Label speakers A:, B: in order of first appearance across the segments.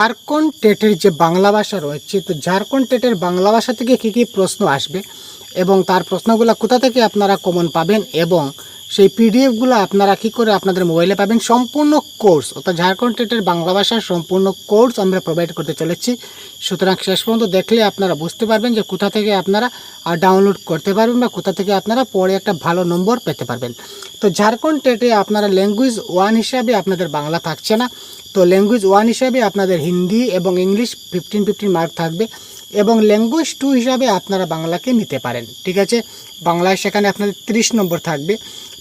A: ঝাড়খণ্ড টেটের যে বাংলা ভাষা রয়েছে, তো ঝাড়খণ্ড টেটের বাংলা ভাষা থেকে কী কী প্রশ্ন আসবে এবং তার প্রশ্নগুলো কোথা থেকে আপনারা কমন পাবেন এবং সেই পিডিএফগুলো আপনারা কী করে আপনাদের মোবাইলে পাবেন? সম্পূর্ণ কোর্স অর্থাৎ ঝাড়খণ্ড টেটের বাংলা ভাষার সম্পূর্ণ কোর্স আমরা প্রোভাইড করতে চলেছি। সুতরাং শেষ পর্যন্ত দেখলে আপনারা বুঝতে পারবেন যে কোথা থেকে আপনারা ডাউনলোড করতে পারবেন বা কোথা থেকে আপনারা পরে একটা ভালো নম্বর পেতে পারবেন। তো ঝাড়খণ্ড টেটে আপনারা ল্যাঙ্গুয়েজ ওয়ান হিসাবে আপনাদের বাংলা থাকছে না। তো ল্যাঙ্গুয়েজ ওয়ান হিসাবে আপনাদের হিন্দি এবং ইংলিশ ফিফটিন ফিফটিন মার্ক থাকবে এবং ল্যাঙ্গুয়েজ টু হিসাবে আপনারা বাংলাকে নিতে পারেন। ঠিক আছে? বাংলায় সেখানে আপনাদের তিরিশ নম্বর থাকবে।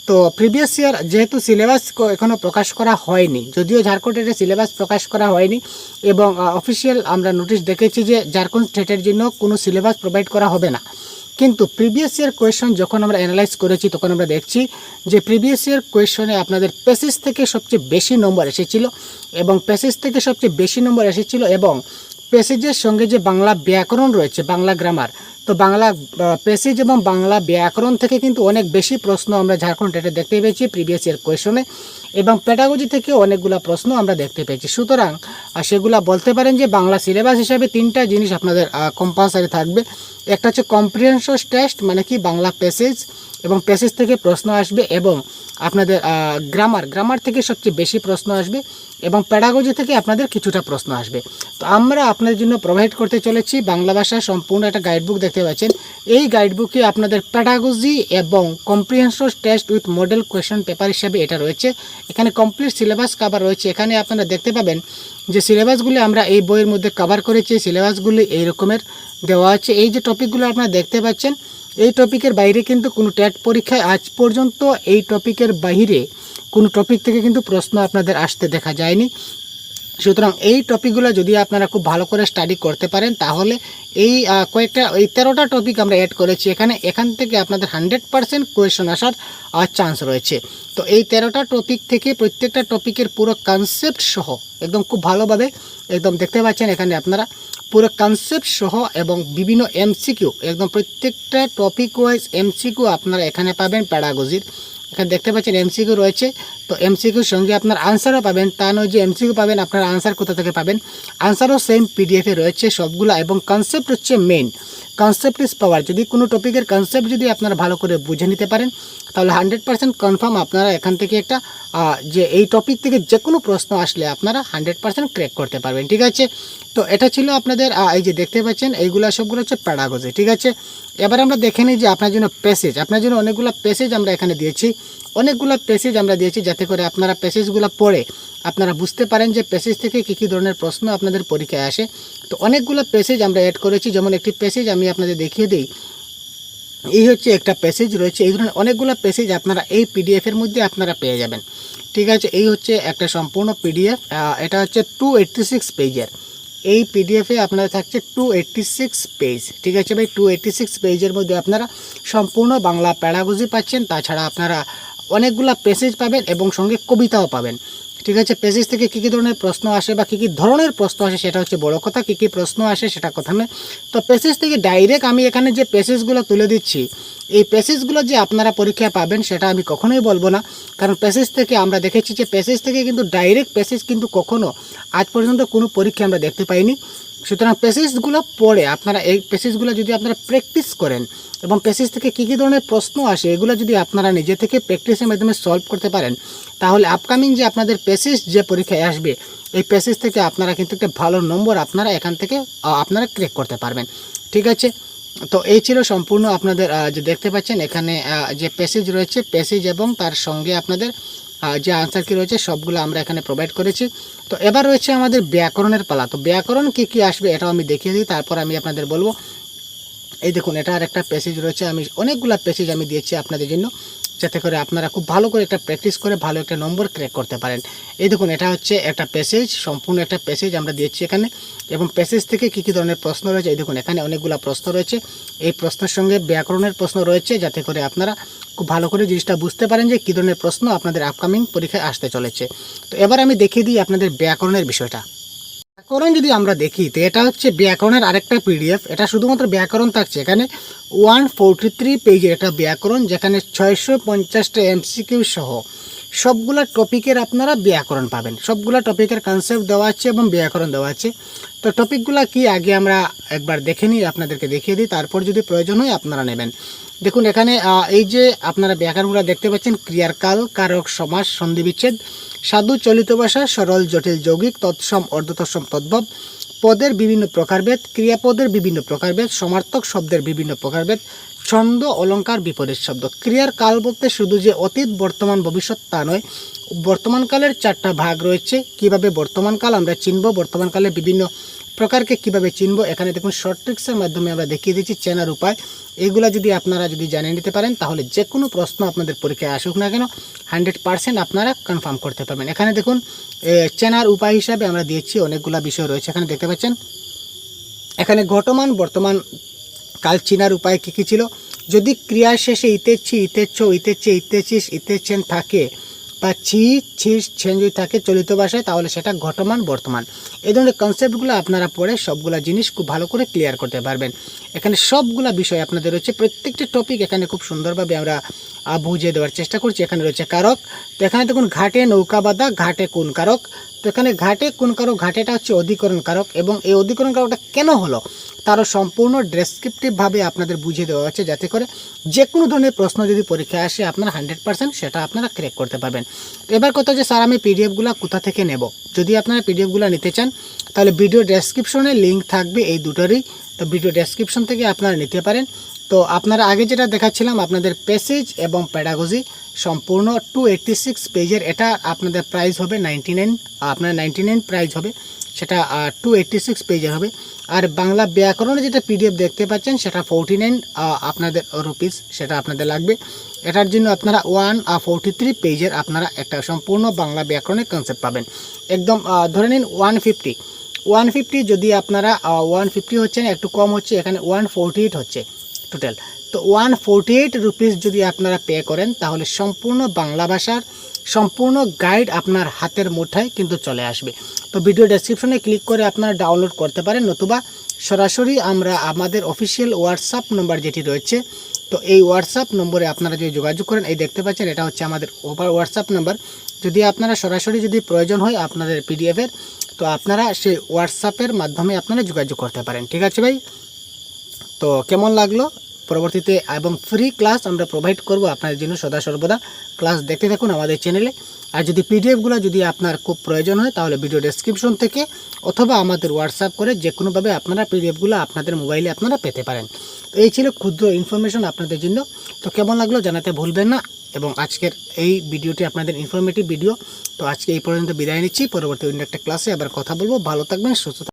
A: তো প্রিভিয়াস ইয়ার যেহেতু সিলেবাস এখনও প্রকাশ করা হয়নি, যদিও ঝাড়খণ্ড স্টেটের সিলেবাস প্রকাশ করা হয়নি এবং অফিসিয়াল আমরা নোটিশ দেখেছি যে ঝাড়খণ্ড স্টেটের জন্য কোনো সিলেবাস প্রোভাইড করা হবে না। কিন্তু প্রিভিয়াস ইয়ার কোয়েশন যখন আমরা অ্যানালাইজ করেছি, তখন আমরা দেখছি যে প্রিভিয়াস ইয়ার কোয়েশনে আপনাদের প্যাসেজ থেকে সবচেয়ে বেশি নম্বর এসেছিল এবং প্যাসেজ থেকে সবচেয়ে বেশি নম্বর এসেছিল এবং প্যাসেজের সঙ্গে যে বাংলা ব্যাকরণ রয়েছে, বাংলা গ্রামার তো বাংলা প্যাসেজ এবং বাংলা ব্যাকরণ থেকে কিন্তু অনেক বেশি প্রশ্ন আমরা ঝাড়খণ্ড টেটে দেখতে পেয়েছি প্রিভিয়াস ইয়ার কোয়েশনে এবং প্যাটাগজি থেকে অনেকগুলো প্রশ্ন আমরা দেখতে পেয়েছি। সুতরাং সেগুলা বলতে পারেন যে বাংলা সিলেবাস হিসাবে তিনটা জিনিস আপনাদের কম্পালসারি থাকবে। একটা হচ্ছে কম্প্রিহেনশন টেস্ট মানে কি, বাংলা প্যাসেজ এবং প্যাসেজ থেকে প্রশ্ন আসবে এবং আপনাদের গ্রামার গ্রামার থেকে সবচেয়ে বেশি প্রশ্ন আসবে এবং প্যাডাগজি থেকে আপনাদের কিছুটা প্রশ্ন আসবে। তো আমরা আপনাদের জন্য প্রোভাইড করতে চলেছি বাংলা ভাষার সম্পূর্ণ একটা গাইডবুক দেখতে পাচ্ছেন। এই গাইডবুকে আপনাদের প্যাডাগজি এবং comprehension test with model question paper হিসাবে এটা রয়েছে। এখানে কমপ্লিট সিলেবাস কাভার রয়েছে। এখানে আপনারা দেখতে পাবেন যে সিলেবাসগুলি আমরা এই বইয়ের মধ্যে কভার করেছি সিলেবাসগুলি এই রকমের দেওয়া আছে। এই যে টপিকগুলো আপনারা দেখতে পাচ্ছেন, এই টপিকের বাইরে কিন্তু কোনো টেট পরীক্ষায় আজ পর্যন্ত এই টপিকের বাইরে কোনো টপিক থেকে কিন্তু প্রশ্ন আপনাদের আসতে দেখা যায়নি। সুতরাং এই টপিকগুলো যদি আপনারা খুব ভালো করে স্টাডি করতে পারেন, তাহলে এই কয়েকটা, এই তেরোটা টপিক আমরা অ্যাড করেছি। এখানে, এখান থেকে আপনাদের হান্ড্রেড পারসেন্ট কোয়েশন আসার চান্স রয়েছে। তো এই তেরোটা টপিক থেকে প্রত্যেকটা টপিকের পুরো কনসেপ্ট সহ, একদম খুব ভালোভাবে, একদম দেখতে পাচ্ছেন এখানে আপনারা, পুরো কনসেপ্ট সহ এবং বিভিন্ন এমসিকিউ একদম প্রত্যেকটা টপিক ওয়াইজ এমসিকিউ আপনারা এখানে পাবেন প্যাডাগজির এখানে দেখতে পাচ্ছেন এমসিকিউ রয়েছে। তো এমসিকিউর সঙ্গে আপনার আনসারও পাবেন। তা নয় যে এমসিকিউ পাবেন, আপনার আনসার কোথা থেকে পাবেন? আনসারও সেম পিডিএফে রয়েছে সবগুলো এবং কনসেপ্ট হচ্ছে মেন কনসেপ্ট ইজ পাওয়ার যদি কোনো টপিকের কনসেপ্ট যদি আপনারা ভালো করে বুঝে নিতে পারেন, তাহলে হান্ড্রেড পার্সেন্ট কনফার্ম আপনারা এখান থেকে একটা যে এই টপিক থেকে যে কোনো প্রশ্ন আসলে আপনারা হান্ড্রেড পার্সেন্ট ক্র্যাক করতে পারবেন, ঠিক আছে? তো এটা ছিল আপনাদের এই যে দেখতে পাচ্ছেন, এইগুলো সবগুলো হচ্ছে প্যাডাগজি ঠিক আছে? এবার আমরা দেখে নিই যে আপনার জন্য প্যাসেজ আপনার জন্য অনেকগুলো প্যাসেজ আমরা এখানে দিয়েছি। অনেকগুলো প্যাসেজ আমরা দিয়েছি যাতে করে আপনারা প্যাসেজগুলো পড়ে। আপনারা বুঝতে পারেন যে প্যাসেজ থেকে কী কী ধরনের প্রশ্ন আপনাদের পরীক্ষায় আসে। তো অনেকগুলো প্যাসেজ আমরা অ্যাড করেছি। যেমন একটি প্যাসেজ আমি আপনাদের দেখিয়ে দিই। এই হচ্ছে একটা প্যাসেজ রয়েছে। এই ধরনের অনেকগুলো প্যাসেজ আপনারা এই পিডিএফের মধ্যে আপনারা পেয়ে যাবেন। ঠিক আছে? এই হচ্ছে একটা সম্পূর্ণ পিডিএফ এটা হচ্ছে টু এইট্টি সিক্স পেজের এই পিডিএফে আপনারা থাকছে টু এইট্টি সিক্স পেজ ঠিক আছে ভাই? টু এইট্টি সিক্স পেজের মধ্যে আপনারা সম্পূর্ণ বাংলা প্যাডাগজি পাচ্ছেন। তাছাড়া আপনারা অনেকগুলো প্যাসেজ পাবেন এবং সঙ্গে কবিতাও পাবেন। ঠিক আছে, পেজেস থেকে কী কী ধরনের প্রশ্ন আসে বা কী কী ধরনের প্রশ্ন আসে সেটা হচ্ছে বড় কথা, কী কী প্রশ্ন আসে সেটা কথা নয়। তো পেসেজ থেকে ডাইরেক্ট আমি এখানে যে পেসেজগুলো তুলে দিচ্ছি, এই প্যাসেজগুলো যে আপনারা পরীক্ষা পাবেন সেটা আমি কখনোই বলব না। কারণ প্যাসেজ থেকে আমরা দেখেছি যে প্যাসেজ থেকে কিন্তু ডাইরেক্ট প্যাসেজ কিন্তু কখনো আজ পর্যন্ত কোনো পরীক্ষা আমরা দেখতে পাইনি। সুতরাং প্যাসেজগুলো পড়ে আপনারা এই প্যাসেজগুলো যদি আপনারা প্র্যাকটিস করেন এবং প্যাসেজ থেকে কী কী ধরনের প্রশ্ন আসে, এগুলো যদি আপনারা নিজে থেকে প্র্যাকটিসের মাধ্যমে সলভ করতে পারেন, তাহলে আপকামিং যে আপনাদের প্যাসেজ যে পরীক্ষায় আসবে, এই প্যাসেজ থেকে আপনারা কিন্তু একটা ভালো নম্বর আপনারা এখান থেকে আপনারা ক্রেক করতে পারবেন। ঠিক আছে? তো এই ছিল সম্পূর্ণ আপনাদের যে দেখতে পাচ্ছেন এখানে যে প্যাসেজ রয়েছে প্যাসেজ এবং তার সঙ্গে আপনাদের যে আনসার কি রয়েছে সবগুলো আমরা এখানে প্রোভাইড করেছি। তো এবার রয়েছে আমাদের ব্যাকরণের পালা। তো ব্যাকরণ কী কী আসবে এটাও আমি দেখিয়ে দিই, তারপর আমি আপনাদের বলব। এই দেখুন, এটা আর একটা প্যাসেজ রয়েছে, আমি অনেকগুলো প্যাসেজ আমি দিয়েছি আপনাদের জন্য। যাতে করে আপনারা খুব ভালো করে একটা প্র্যাকটিস করে ভালো একটা নম্বর ক্র্যাক করতে পারেন। এই দেখুন, এটা হচ্ছে একটা প্যাসেজ সম্পূর্ণ একটা প্যাসেজ আমরা দিয়েছি এখানে। এবং প্যাসেজ থেকে কী কী ধরনের প্রশ্ন রয়েছে? এই দেখুন, এখানে অনেকগুলো প্রশ্ন রয়েছে। এই প্রশ্নের সঙ্গে ব্যাকরণের প্রশ্ন রয়েছে, যাতে করে আপনারা খুব ভালো করে জিনিসটা বুঝতে পারেন যে কী ধরনের প্রশ্ন আপনাদের আপকামিং পরীক্ষায় আসতে চলেছে। তো এবার আমি দেখিয়ে দিই আপনাদের ব্যাকরণের বিষয়টা। ব্যাকরণ যদি আমরা দেখি, তো এটা হচ্ছে ব্যাকরণের আরেকটা পিডিএফ এটা শুধুমাত্র ব্যাকরণ থাকছে। এখানে ওয়ান ফোরটি থ্রি পেজের একটা ব্যাকরণ, যেখানে ছয়শো পঞ্চাশটা এমসিকিউ সহ সবগুলা টপিকের আপনারা ব্যাকরণ পাবেন। সবগুলা টপিকের কনসেপ্ট দেওয়া আছে এবং ব্যাকরণ দেওয়া আছে। তো টপিকগুলা কি আগে আমরা একবার দেখে নিই, আপনাদেরকে দেখিয়ে দিই, তারপর যদি প্রয়োজন হয় আপনারা নেবেন। দেখুন, এখানে এই যে আপনারা ব্যাকরণগুলো দেখতে পাচ্ছেন ক্রিয়ার কাল কারক, সমাস সন্ধিবিচ্ছেদ সাধু, চলিত ভাষা, সরল, জটিল, যৌগিক, তৎসম, অর্ধতৎসম, তদ্ভব, পদের বিভিন্ন প্রকারভেদ, ক্রিয়াপদের বিভিন্ন প্রকারভেদ, সমার্থক শব্দের বিভিন্ন প্রকারভেদ ছন্দ অলঙ্কার বিপরীত শব্দ। ক্রিয়ার কাল বলতে শুধু যে অতীত, বর্তমান, ভবিষ্যৎ তা নয়। বর্তমানকালের চারটা ভাগ রয়েছে। কীভাবে বর্তমানকাল আমরা চিনব? বর্তমানকালে বিভিন্ন প্রকারকে কীভাবে চিনব? এখানে দেখুন শর্ট ট্রিক্সের মাধ্যমে আমরা দেখিয়ে দিচ্ছি চেনার উপায়। এগুলা যদি আপনারা যদি জানিয়ে নিতে পারেন, তাহলে যে কোনো প্রশ্ন আপনাদের পরীক্ষায় আসুক না কেন হান্ড্রেড পার্সেন্ট আপনারা কনফার্ম করতে পারবেন। এখানে দেখুন চেনার উপায় হিসাবে আমরা দিয়েছি, অনেকগুলা বিষয় রয়েছে। এখানে দেখতে পাচ্ছেন, এখানে ঘটমান, বর্তমান কাল চিনার উপায় কী কী ছিল? যদি ক্রিয়া শেষে ইতেচ্ছি ইতেচ্ছ ইতেচ্ছে ইতেছিস ইতেচ্ছেন থাকে বা ছি, ছিস, ছেন যদি থাকে চলিত ভাষায়, তাহলে সেটা ঘটমান, বর্তমান। এই ধরনের কনসেপ্টগুলো আপনারা পড়ে সবগুলা জিনিস খুব ভালো করে ক্লিয়ার করতে পারবেন। এখানে সবগুলা বিষয় আপনাদের রয়েছে। প্রত্যেকটা টপিক এখানে খুব সুন্দরভাবে আমরা বুঝিয়ে দেওয়ার চেষ্টা করছি। এখানে রয়েছে কারক। তো এখানে দেখুন, ঘাটে নৌকা বাঁধা, ঘাটে কোন কারক? তো এখানে ঘাটে কোন কারক ঘাটেটা হচ্ছে অধিকরণ কারক এবং এই অধিকরণ কারকটা কেন হলো, তারও সম্পূর্ণ ডেসক্রিপটিভভাবে আপনাদের বুঝিয়ে দেওয়া হচ্ছে যাতে করে যে কোনো ধরনের প্রশ্ন যদি পরীক্ষায় আসে আপনারা হান্ড্রেড পার্সেন্ট সেটা আপনারা ক্রেক করতে পারবেন। এবার কথা যে স্যার, আমি পিডিএফগুলো কোথা থেকে নেব? যদি আপনারা পিডিএফগুলো নিতে চান, তাহলে ভিডিও ডেসক্রিপশনে লিঙ্ক থাকবে এই দুটোরই। তো ভিডিও ডেসক্রিপশন থেকে আপনারা নিতে পারেন। তো আপনারা আগে যেটা দেখাচ্ছিলাম, আপনাদের পেসেজ এবং প্যাডাগজি সম্পূর্ণ টু এইট্টি সিক্স পেজের এটা আপনাদের প্রাইস হবে নাইনটি নাইন আপনার নাইনটি নাইন প্রাইস হবে, সেটা টু এইট্টি সিক্স পেজের হবে। আর বাংলা ব্যাকরণে যেটা পিডিএফ দেখতে পাচ্ছেন, সেটা ফোরটি নাইন আপনাদের রুপিস সেটা আপনাদের লাগবে। এটার জন্য আপনারা ওয়ান ফোরটি থ্রি পেজের আপনারা একটা সম্পূর্ণ বাংলা ব্যাকরণের কনসেপ্ট পাবেন। একদম ধরে নিন ওয়ান ফিফটি ওয়ান ফিফটি যদি আপনারা ওয়ান ফিফটি হচ্ছে না একটু কম হচ্ছে, এখানে ওয়ান ফোরটি এইট হচ্ছে টোটাল তো ওয়ান ফোরটি এইট রুপিস যদি আপনারা পে করেন, তাহলে সম্পূর্ণ বাংলা ভাষার সম্পূর্ণ গাইড আপনার হাতের মুঠায় কিন্তু চলে আসবে। তো ভিডিও ডেসক্রিপশনে ক্লিক করে আপনারা ডাউনলোড করতে পারেন, নতুবা সরাসরি আমরা আমাদের অফিসিয়াল হোয়াটসঅ্যাপ নম্বর যেটি রয়েছে, তো এই হোয়াটসঅ্যাপ নম্বরে আপনারা যদি যোগাযোগ করেন, এই দেখতে পাচ্ছেন এটা হচ্ছে আমাদের ওভার হোয়াটসঅ্যাপ নাম্বার যদি আপনারা সরাসরি যদি প্রয়োজন হয় আপনাদের পিডিএফের তো আপনারা সেই হোয়াটসঅ্যাপের মাধ্যমে আপনারা যোগাযোগ করতে পারেন। ঠিক আছে ভাই? তো কেমন লাগল? পরবর্তীতে এবং ফ্রি ক্লাস আমরা প্রোভাইড করব আপনাদের জন্য সদা সর্বদা। ক্লাস দেখতে থাকুন আমাদের চ্যানেলে আর যদি পিডিএফগুলো যদি আপনার খুব প্রয়োজন হয়, তাহলে ভিডিও ডেসক্রিপশন থেকে অথবা আমাদের হোয়াটসঅ্যাপ করে যে কোনোভাবে আপনারা পিডিএফগুলো আপনাদের মোবাইলে আপনারা পেতে পারেন। তো এই ছিল ক্ষুদ্র ইনফরমেশন আপনাদের জন্য। তো কেমন লাগল জানাতে ভুলবেন না। এবং আজকের এই ভিডিওটি আপনাদের ইনফরমেটিভ ভিডিও তো আজকে এই পর্যন্ত বিদায় নিচ্ছি। পরবর্তী অন্য একটা ক্লাসে আবার কথা বলব। ভালো থাকবেন, সুস্থ।